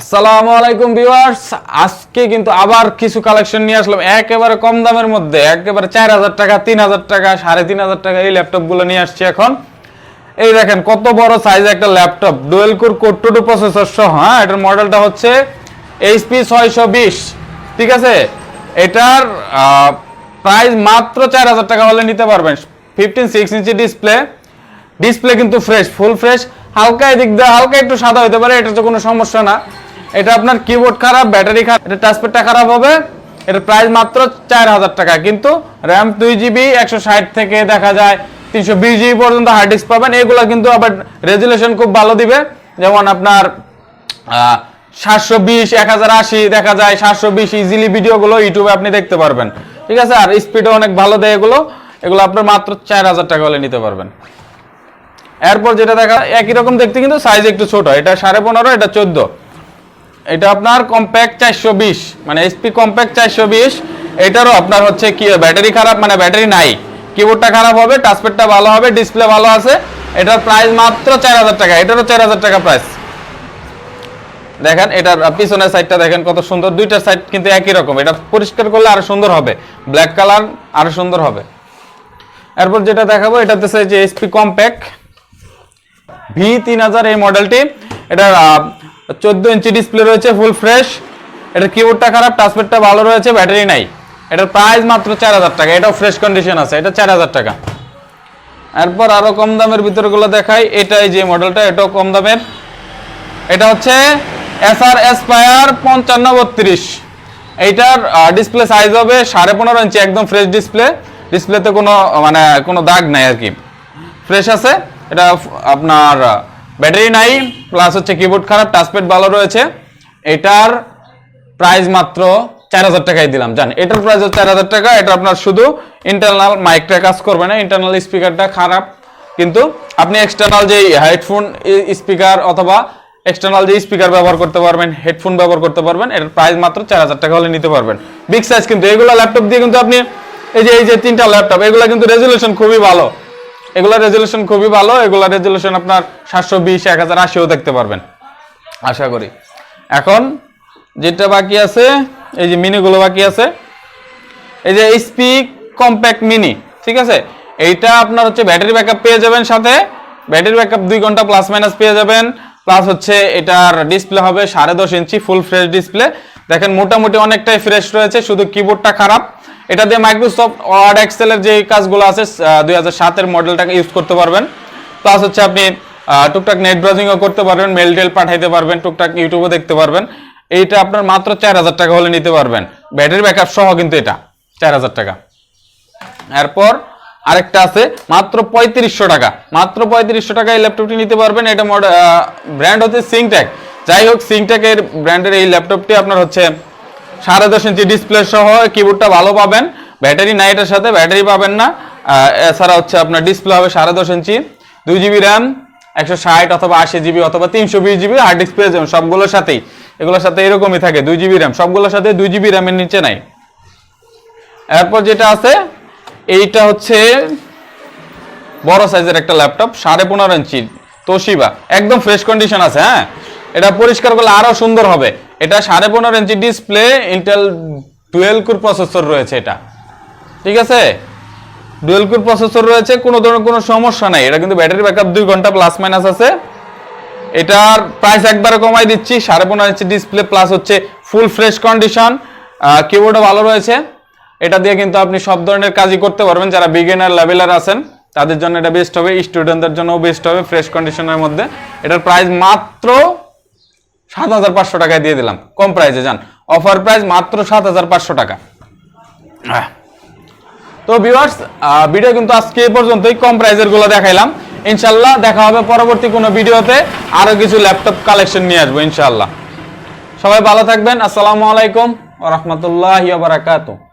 আসসালামু আলাইকুম ভিউয়ার্স। আজকে কিন্তু আবার কিছু কালেকশন নিয়ে আসলাম। একেবারে কম দামের মধ্যে, একেবারে চার হাজার টাকা, তিন হাজার টাকা, সাড়ে তিন হাজার টাকা এই ল্যাপটপগুলো নিয়ে আসছি এখন। এই দেখেন, কত বড় সাইজ একটা laptop dual core two two processor সহ হ্যাঁ? এটার মডেলটা হচ্ছে এইচপি ছয়শো বিশ। ঠিক আছে? এটার প্রাইস মাত্র চার হাজার টাকা হলে নিতে পারবেন। Fifteen six inch display display কিন্তু ফ্রেশ ফুল ফ্রেশ হালকা এদিক দিয়ে, হালকা একটু সাদা হতে পারে এটা তো কোনো সমস্যা না। এটা আপনার কিবোর্ড খারাপ ব্যাটারি খারাপ, এটা টাচপ্যাডটা খারাপ হবে। এটার প্রাইস মাত্র চার হাজার টাকা, কিন্তু র্যাম দুই জিবি একশো ষাট থেকে দেখা যায় তিনশো বিশ জিবি পর্যন্ত হার্ড ডিস্ক পাবেন। এগুলো কিন্তু আবার রেজুলেশন খুব ভালো দিবে। যেমন আপনার সাতশো বিশ, এক হাজার আশি দেখা যায়, সাতশো বিশ ইজিলি ভিডিওগুলো ইউটিউবে আপনি দেখতে পারবেন। ঠিক আছে? আর স্পিডও অনেক ভালো দেয় এগুলো। এগুলো আপনার মাত্র চার হাজার টাকা হলে নিতে পারবেন। এরপর যেটা দেখা, একই রকম দেখতে কিন্তু সাইজ একটু ছোট, এটা সাড়ে পনেরো, এটা চোদ্দ। এটা আপনার কম্প্যাক্ট চারশো বিশ মানে এসপি কম্প্যাক্ট চারশো বিশ, এটারও আপনার হচ্ছে কি ব্যাটারি খারাপ মানে ব্যাটারি নাই। কিবোর্ডটা খারাপ হবে টাচপ্যাডটা ভালো হবে ডিসপ্লে ভালো আছে। এটার প্রাইস মাত্র চার হাজার টাকা, এটারও চার হাজার টাকা প্রাইস দেখেন, এটার পিছনের সাইডটা দেখেন কত সুন্দর, দুইটার সাইড কিন্তু একই রকম। এটা পরিষ্কার করলে আরও সুন্দর হবে। ব্ল্যাক কালার আরও সুন্দর হবে। এরপর যেটা দেখাবো, এটাতে যে এসপি কম্প্যাক্ট ভি তিন হাজার এই মডেলটি এটার চোদ্দ ইঞ্চি ডিসপ্লে রয়েছে ফুল ফ্রেশ এটার কিবোর্ডটা খারাপ টাচপ্যাডটা ভালো রয়েছে ব্যাটারি নাই। এটার প্রাইস মাত্র চার হাজার টাকা, এটাও ফ্রেশ কন্ডিশন আছে, এটা চার হাজার টাকা। এরপর আরও কম দামের ভিতরগুলো দেখাই এটা এই যে মডেলটা এটাও কম দামের। এটা হচ্ছে এস আর এসপায়ার পঞ্চান্ন বত্রিশ। এইটার ডিসপ্লে সাইজ হবে সাড়ে পনেরো ইঞ্চি, একদম ফ্রেশ ডিসপ্লে ডিসপ্লেতে কোনো মানে কোনো দাগ নাই আর কি। ফ্রেশ আছে, এটা আপনার ব্যাটারি নাই প্লাস হচ্ছে কিবোর্ড খারাপ টাচপ্যাড ভালো রয়েছে। এটার প্রাইস মাত্র চার হাজার টাকায় দিলাম, জান। এটার প্রাইস হচ্ছে চার হাজার টাকা, এটা আপনার শুধু ইন্টারনাল মাইকটা কাজ করবে না ইন্টারনাল স্পিকারটা খারাপ। কিন্তু আপনি এক্সটার্নাল যে হেডফোন স্পিকার অথবা এক্সটার্নাল যে স্পিকার ব্যবহার করতে পারবেন হেডফোন ব্যবহার করতে পারবেন, এটার প্রাইস মাত্র চার হাজার টাকা হলে নিতে পারবেন। বিগ সাইজ কিন্তু, এগুলো ল্যাপটপ দিয়ে কিন্তু আপনি, এই যে এই যে তিনটা ল্যাপটপ এগুলো কিন্তু রেজুলেশন খুবই ভালো। এগুলোর রেজুলেশন খুবই ভালো এগুলোর রেজুলেশন আপনার সাতশো বিশ, এক হাজার আশিও দেখতে পারবেন। আশা করি। এখন যেটা বাকি আছে, এই যে মিনিগুলো বাকি আছে, এই যে এইচপি কম্প্যাক্ট মিনি ঠিক আছে? এইটা আপনার হচ্ছে ব্যাটারি ব্যাকআপ পেয়ে যাবেন সাথে। ব্যাটারি ব্যাকআপ দুই ঘণ্টা প্লাস মাইনাস পেয়ে যাবেন। প্লাস হচ্ছে এটার ডিসপ্লে হবে সাড়ে দশ ইঞ্চি ফুল ফ্রেশ ডিসপ্লে দেখেন মোটামুটি অনেকটাই ফ্রেশ রয়েছে, শুধু কিবোর্ডটা খারাপ। এটা দিয়ে মাইক্রোসফট ওয়ার্ড এক্সেলের যে কাজগুলো আছে দুই হাজার মডেলটাকে ইউজ করতে পারবেন। প্লাস হচ্ছে আপনি টুকটাক নেট ব্রাউজিংও করতে পারবেন মেল টেল পাঠাইতে পারবেন, টুকটাক ইউটিউবও দেখতে পারবেন। এইটা আপনার মাত্র চার হাজার টাকা হলে নিতে পারবেন। ব্যাটারি ব্যাকআপ সহ কিন্তু এটা, চার হাজার টাকা। এরপর আরেকটা আছে, মাত্র পঁয়ত্রিশশো টাকা। মাত্র পঁয়ত্রিশশো টাকা এই ল্যাপটপটি নিতে পারবেন। এটা ব্র্যান্ড হচ্ছে সিংটেক যাই হোক সিংটেকের ব্র্যান্ডের এই ল্যাপটপটি আপনার হচ্ছে সাড়ে দশ ইঞ্চি ডিসপ্লে সহ কিবোর্ডটা ভালো পাবেন। ব্যাটারি নাই এটার সাথে ব্যাটারি পাবেন না। এছাড়া হচ্ছে আপনার ডিসপ্লে হবে সাড়ে দশ ইঞ্চি। দুই জিবি র্যাম একশো ষাট অথবা আশি জিবি অথবা তিনশো বিশ জিবি হার্ড ডিস্ক পেয়ে সবগুলোর সাথেই। এগুলোর সাথে এরকমই থাকে, দুই জিবি র্যাম সবগুলোর সাথে দুই জিবি র্যামের নিচে নাই। এরপর যেটা আছে, এইটা হচ্ছে বড় সাইজের একটা ল্যাপটপ সাড়ে পনেরো ইঞ্চি। তোশিবা, একদম ফ্রেশ কন্ডিশন আছে হ্যাঁ? এটা পরিষ্কার করলে আরও সুন্দর হবে। এটা সাড়ে পনেরো inch display Intel twelve core processor রয়েছে এটা। ঠিক আছে? ডুয়েল প্রসেসর রয়েছে, কোনো ধরনের কোনো সমস্যা নাই। এটা কিন্তু ব্যাটারি ব্যাকআপ দুই ঘণ্টা প্লাস মাইনাস আছে। এটার প্রাইস একবারে কমাই দিচ্ছি, সাড়ে পনেরো ইঞ্চি ডিসপ্লে প্লাস হচ্ছে ফুল ফ্রেশ কন্ডিশন কিবোর্ডও ভালো রয়েছে। এটা দিয়ে কিন্তু আপনি সব ধরনের কাজই করতে পারবেন। যারা বিগিনার লেভেলার আছেন, তাদের জন্য এটা বেস্ট হবে। স্টুডেন্টদের জন্যও বেস্ট হবে ফ্রেশ কন্ডিশনের মধ্যে। এটার প্রাইস মাত্র সাত হাজার পাঁচশো টাকায় দিয়ে দিলাম। কম প্রাইসে যান অফার প্রাইস মাত্র সাত হাজার পাঁচশো টাকা। তো ভিউয়ার্স ভিডিও কিন্তু আজকে এ পর্যন্তই। কম প্রাইজেরগুলো দেখাইলাম। ইনশাল্লাহ দেখা হবে পরবর্তী কোনো ভিডিওতে আরও কিছু ল্যাপটপ কালেকশন নিয়ে আসব, ইনশাল্লাহ। সবাই ভালো থাকবেন। আসসালামু আলাইকুম রহমতুল্লাহ বারাকাতুহু।